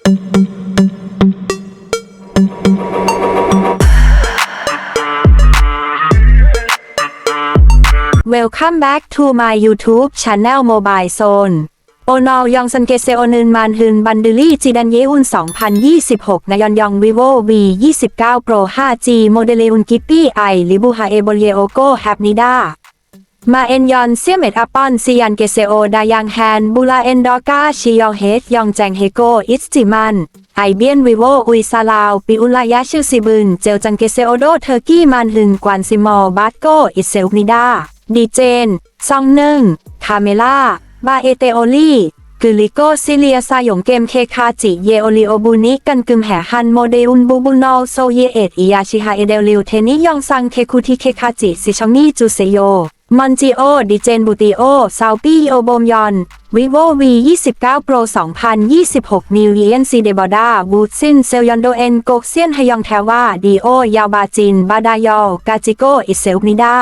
Welcome back to my YouTube channel Mobile Zone โอนอลยองซันเกเซโอนึนมานฮึนบันดูลี่จีดันเยอุน2026นายอนยอง vivo v 29 pro 5g โมเดลอุนกิปปี้ไอลิบูฮาเอโบเยโอโกแฮปนิดา มาเอ็นยอนเซียเมตอปอนซียันเกเซโอดายังแฮนบูลาเอนดอกาชิยองเฮดยองแจงเฮโกอิสจิมันไอเบียนวิโวอุยซาลาวปิอุลายะชิวซิบึนเจลจังเกเซโอโดเทอร์กี้มันฮึนกวนซิมอลบาสโกอิเซลนิดาดีเจนซองหนึ่งคาเมล่าบาเอเตโอลีกึลิโกซิเลียซายงเกมเคคาจิเยโอลิโอบูนิกันกึมแห่ฮันโมเดอุนบูบุนอลโซเยเอตอิยาชิฮาเอเดลิวเทนิยองซังเคคูทิเคคาจิซิชองนี่จูเซโย มอนจิโอดิเจนบูติโอซาวปี้โอโบมยอนวิโววี29 Pro 2026นิวเยียนซีเดบอดาบูซินเซลยอนโดเอ็นโกเซียนฮยองแทว่าดีโอยาวบาจิน บาดายอลกาจิโกอิเซลนิดา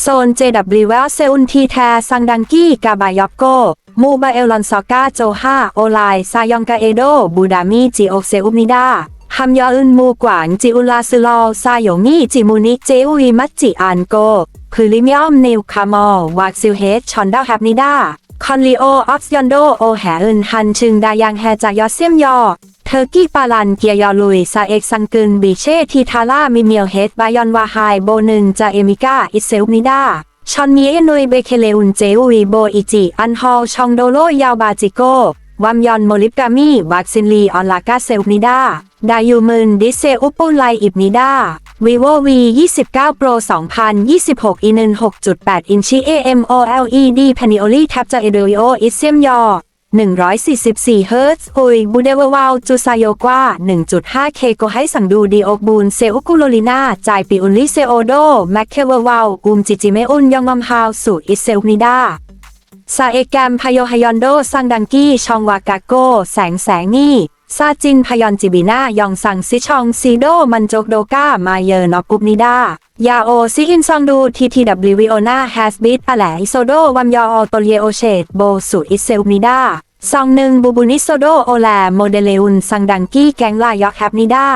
โซน JW เวลเซอุนทีแทซังดังกี้กาบายอกโก มูบาเอลลอนซอกาโจฮาโอไลซายองกาเอโด บูดามิจิโอเซอุนิดาฮัมยออึนมูกวางจิอุลาซึลอซายงนี่จิมูนิเจอุยมัจจิอันโก พริลิมิอมนิวคามอลวากซิลเฮดชอนดาแฮปนิดาคอนลีโอออฟยอนโดโอแหอึนฮันชึงดายังแฮจากยอเซียมยอ เทอร์กี้ปาลันเกียยอลุยซาเอกซังกึนบีเช่ทีทาร่ามิเมียวเฮดบายอนวาไฮโบนึนจาเอมิก้าอิเซลนิดาชอนมีเอนุยเบเคเลอุนเจอุยโบอิจิอันฮอลชองโดโลยาวบาจิโก วัมยอนโมลิปกามีวักซินลีออนลากาเซลนิดาดายูมึนดิเซอุปุไลอิบนิดา vivo v 29 pro 2026 e 1 6.8 อินชิ AMOLED Panioly แท็บจาก Edrio อิเซียมยอ144เฮิร์ตซ์อุยบูเดเววาวจูซายโยกว่า 1.5K โกให้สั่งดูดีโอกบูนเซอุกุโลลินาจ่ายปีอุนลิเซโอโดแมคเคเววาวอุมจิจิเมอุนยองมัมฮาวสู่อิเซลนิดา ซาเอแกมพยฮยอนโดซังดังกี้ชองวากาโกแสงแสงนี่ซาจินพยอนจิบิน่ายองซังซิชองซีโดมันโจกโดกามาเยอนอกุบนิดายาโอซิอินซองดูทีทีดับลิวิโอนาแฮสบิทอะแหลอิโซโดวัมยออโตเลียโอเชตโบสุอิเซลนิดาซองหนึ่งบูบูนิโซโดโอแลโมเดเลอุนซังดังกี้แกงลายอกแฮปนิดา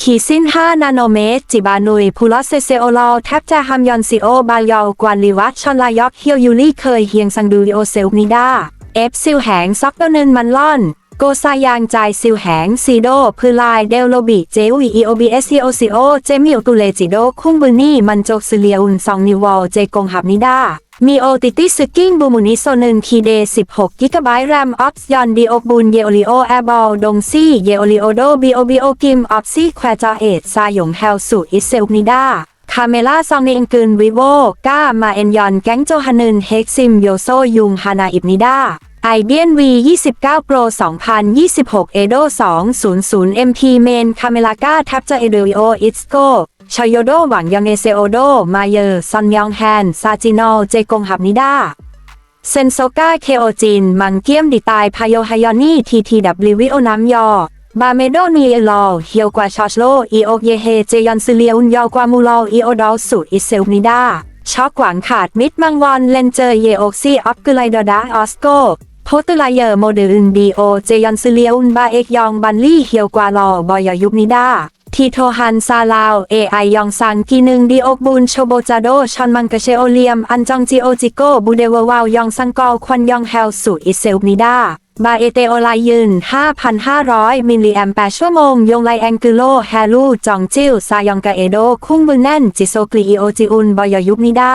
ขีสิ้น5นาโนเมตร จิบานุยพูลอสเซเซโอลอลแทบจะฮัมยอนซิโอบายอลกวนลีวัตชอนลายอกเฮียวยูลี่เคยเฮียงซังดูริโอเซลนิดาเอฟซิลแหงซอกโดนึนมันล่อน โกซายางจายซิลแหงซีโดพือลายเดลโลบิเจวีอีโอบีเอสซีโอซีโอเจมิโอตุเลจิโดคุ้งบือนี่มันโจกซิเลียอุนซองนิวอลเจกงหับนิดามีโอติติสกิ้งบูมูนิโซนึนคีเด16กิกะไบต์แรมออฟยอนดีโอบูนเยโอริโอแอร์บอลดงซี่เยโอริโอโดบีโอบีโอกิมออฟซี่แควจาเอตซาหยงแฮลสุอิเซลนิดาคาเมล่าซองในอังกฤษวิโวก้ามาเอ็นยอนแก๊งโจฮันึนเฮกซิมโยโซยุงฮานาอิบนิดา ไอเบียน V 29 Pro 2026 Edo 200 MP Main คาเมลาก้าแทบจะเอเดริโออิสโกชอยโดหวังยองเอเซโอโดมาเยอร์ซอนยองแฮนซาจิโนเจกงหับนิดาเซนโซกาเคโอจิน มังเกียมดิตายพายโยฮายอนี่ทีทีดับลิวิโอน้ำยอ บาเมโดนีเอลอเฮียวกว่าชอชโลอีโอเยเฮเจยอนซิเลียอุนยอกว่ามูลออีโอดอลสุอิเซลนิดาช็อกหวังขาดมิดมังวอนเลนเจอเยโอซีออฟกุไลดอดาออสโก โพตุลายเยอร์โมเดลนดีโอเจยอนซิเลียอุนบาเอกยองบันลี่เฮียวกวาลอบอยยุบนิดาทีโทฮันซาลาวเอไอยองซังกีหนึ่งดีโอกบุนโชโบจาโดชอนมังกเชโอเลียมอันจองจิโอจิโกบูเดววาวยองซังกอลควันยองเฮลสุอิเซลนิดาบาเอเตโอไลยืน 5,500 มิลลิแอมแปร์ชั่วโมง ยงไลแองกิโล แฮลู จองจิวซายองกาเอโด คุ้งบุนแน่น จิโซกลีโอจิอุน บอยยุบนิดา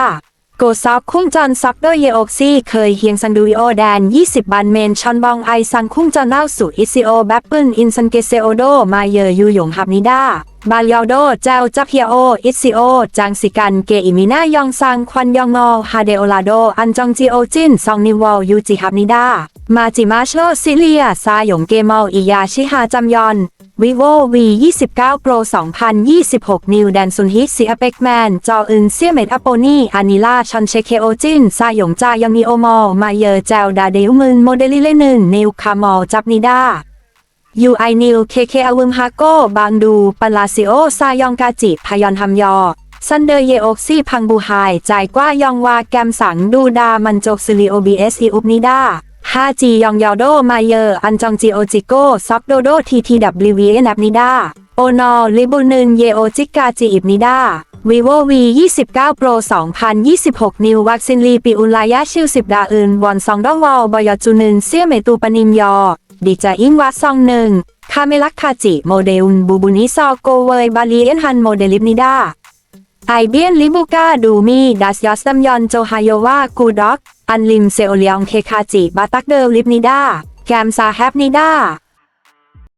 โกซอกคุ้งจอนซอกโดยเยโอกซี่เคยเฮียงซังดูโอแดน 20 บันเมนชอนบองไอซังคุ้งจอนเล่าสู่อิซิโอแบปเปิลอินซันเกเซโอโดมาเยอยูหยงฮับนิดาบาลยอโดเจ้าจับเฮียโออิซิโอจางสิกันเกอิมินายองซังควันยองงอฮาเดโอลาโดอันจองจีโอจินซองนิวอลยูจิฮับนิดา มาจิมาชโลซิเลีย ซาหยงเกมอลอิยาชิฮาจำยอน vivo v 29 pro 2026 นิวแดนซุนฮิตซีอเปกแมน จออึนเซียเมดอโปนีอานิลาชอนเชเคโอจิน ซาหยงจายองนีโอมอลมาเยอแจวดาเดวมึนโมเดลิเลนึนนิวคามอลจับนิดา UI New KK อวึมฮาโกบางดูปาลาซิโอ ซายองกาจิพยอนฮัมยอ ซันเดอร์เยโอกซีพังบูไฮจ่ายกว่ายองวาแกมสังดูดามันโจกซิลิโอบีเอสอีอุบนิดา 5G ยองยอโดมาเยอร์อันจองจีโอจิโกซอกโดโดทีทีดับลิวีนับนิดาโอนอลิบุนึนเยโอจิกาจีอิบนิดา vivo v 29 pro 2026 นิววัคซินลีปิอุลายาชิวสิบดาอื่นวอนซองดองวอลบอยจูนึนเซียเมตูปนิมยอดีจาอินวัดซองหนึ่งคาเมลักคาจิ โมเดลบูบุนิซอโกเวยบาลีเอ็นฮันโมเดลิปนิดา ไอเบียนลิบูกาดูมีดัสยอสตัมยอนโจฮายโวากูด็อก อันลิมเซโอเลียงเคคาจิบาตักเดลลิปนิดาแกมซาแฮปนิดา